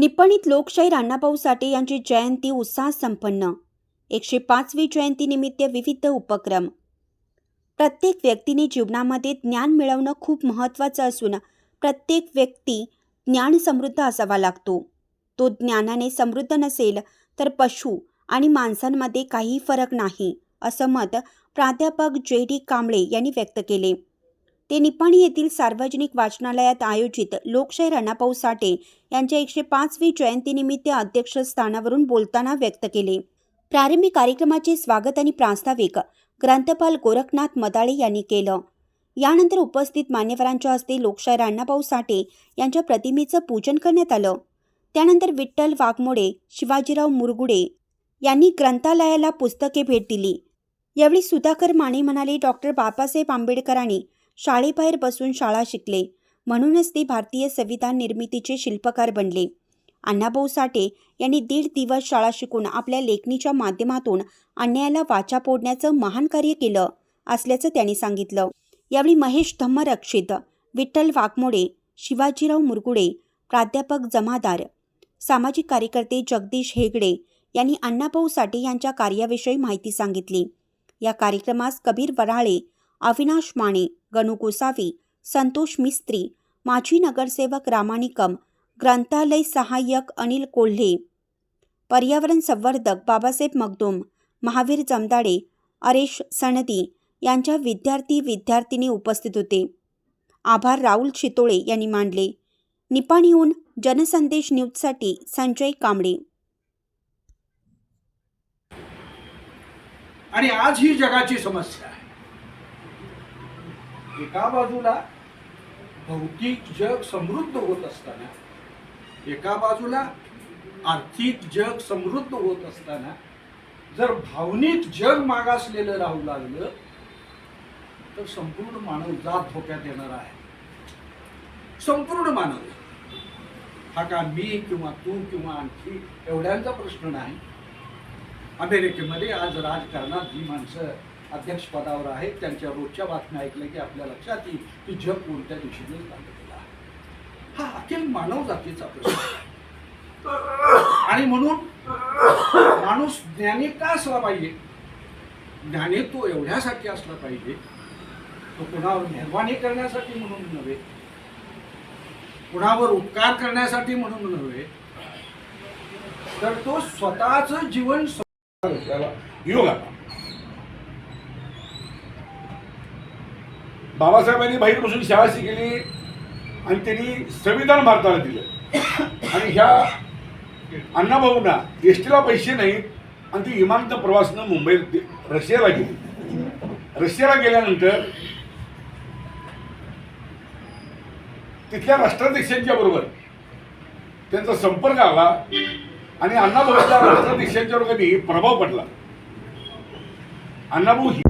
निपणीत लोकशाही अण्णाभाऊ साठे यांची जयंती उत्साह संपन्न. एकशे पाचवी जयंतीनिमित्त विविध उपक्रम. प्रत्येक व्यक्तीने जीवनामध्ये ज्ञान मिळवणं खूप महत्त्वाचं असून प्रत्येक व्यक्ती ज्ञान समृद्ध असावा लागतो. तो ज्ञानाने समृद्ध नसेल तर पशु आणि माणसांमध्ये काही फरक नाही असं मत प्राध्यापक जे डी कांबळे यांनी व्यक्त केले. ते निपाणी येथील सार्वजनिक वाचनालयात आयोजित लोकशाही राणाभाऊ साठे यांच्या एकशे पाचवी जयंतीनिमित्त अध्यक्षस्थानावरून बोलताना व्यक्त केले. प्रारंभी कार्यक्रमाचे स्वागत आणि प्रास्ताविक ग्रंथपाल गोरखनाथ मदाळे यांनी केलं. यानंतर उपस्थित मान्यवरांच्या हस्ते लोकशाही राणाभाऊ साठे यांच्या प्रतिमेचं पूजन करण्यात आलं. त्यानंतर विठ्ठल वाघमोडे शिवाजीराव मुरगुडे यांनी ग्रंथालयाला पुस्तके भेट दिली. यावेळी सुधाकर माने म्हणाले डॉक्टर बाबासाहेब आंबेडकरांनी शाळेबाहेर बसून शाळा शिकले. म्हणूनच ते भारतीय संविधान निर्मितीचे शिल्पकार बनले. अण्णाभाऊ साठे यांनी दीड दिवस शाळा शिकून आपल्या लेखणीच्या माध्यमातून अन्यायाला वाचा फोडण्याचं महान कार्य केलं असल्याचं त्यांनी सांगितलं. यावेळी महेश धम्मरक्षित विठ्ठल वाघमोडे शिवाजीराव मुरगुडे प्राध्यापक जमादार सामाजिक कार्यकर्ते जगदीश हेगडे यांनी अण्णाभाऊ साठे यांच्या कार्याविषयी माहिती सांगितली. या कार्यक्रमास कबीर वराळे अविनाश माने गणू गोसावी संतोष मिस्त्री माजी नगरसेवक रामानिकम ग्रंथालय सहाय्यक अनिल कोल्हे पर्यावरण संवर्धक बाबासाहेब मगदुम महावीर जमदाडे अरेश सनदी यांच्या विद्यार्थी विद्यार्थिनी उपस्थित होते. आभार राहुल चितोळे यांनी मांडले. निपाणीहून जनसंदेश न्यूजसाठी संजय कांबळे. आणि आज ही जगाची समस्या आहे. एका बाजूला भौतिक जग समृद्ध होत असताना एका बाजूला आर्थिक जग समृद्ध होत असताना जर भावनिक जग मागासलेलं राहू लागलं तर संपूर्ण मानव जात धोक्यात येणार आहे. संपूर्ण मानव. हा का मी किंवा तू किंवा आणखी एवढ्यांचा प्रश्न नाही. अमेरिकेमध्ये आज राजकारणात जी माणसं अध्यक्षपदावर आहेत. त्यांच्या रोजच्या बातम्या ऐकल्या की आपल्या लक्षात येईल की जग कोणत्या दिशेने चाललेलं आहे. हा अखिल मानव जातीचा प्रश्न आणि म्हणून माणूस ज्ञानी का असला पाहिजे? ज्ञानी तो एवढ्यासाठी असला पाहिजे तो कुणावर मेहरबानी करण्यासाठी म्हणून नव्हे कुणावर उपकार करण्यासाठी म्हणून नव्हे तर तो स्वतःच जीवन योग बाबासाहेबांनी बाहेर बसून शाळा शिकली आणि त्यांनी संविधान भारताला दिलं. आणि ह्या अण्णाभाऊंना एस टीला पैसे नाहीत आणि ती विमानतळ प्रवासनं मुंबईत रशियाला गेली. रशियाला गेल्यानंतर तिथल्या राष्ट्राध्यक्षांच्या बरोबर त्यांचा संपर्क आला आणि अण्णाभाऊच्या राष्ट्राध्यक्षांच्यावर कधी प्रभाव पडला. अण्णाभाऊ ही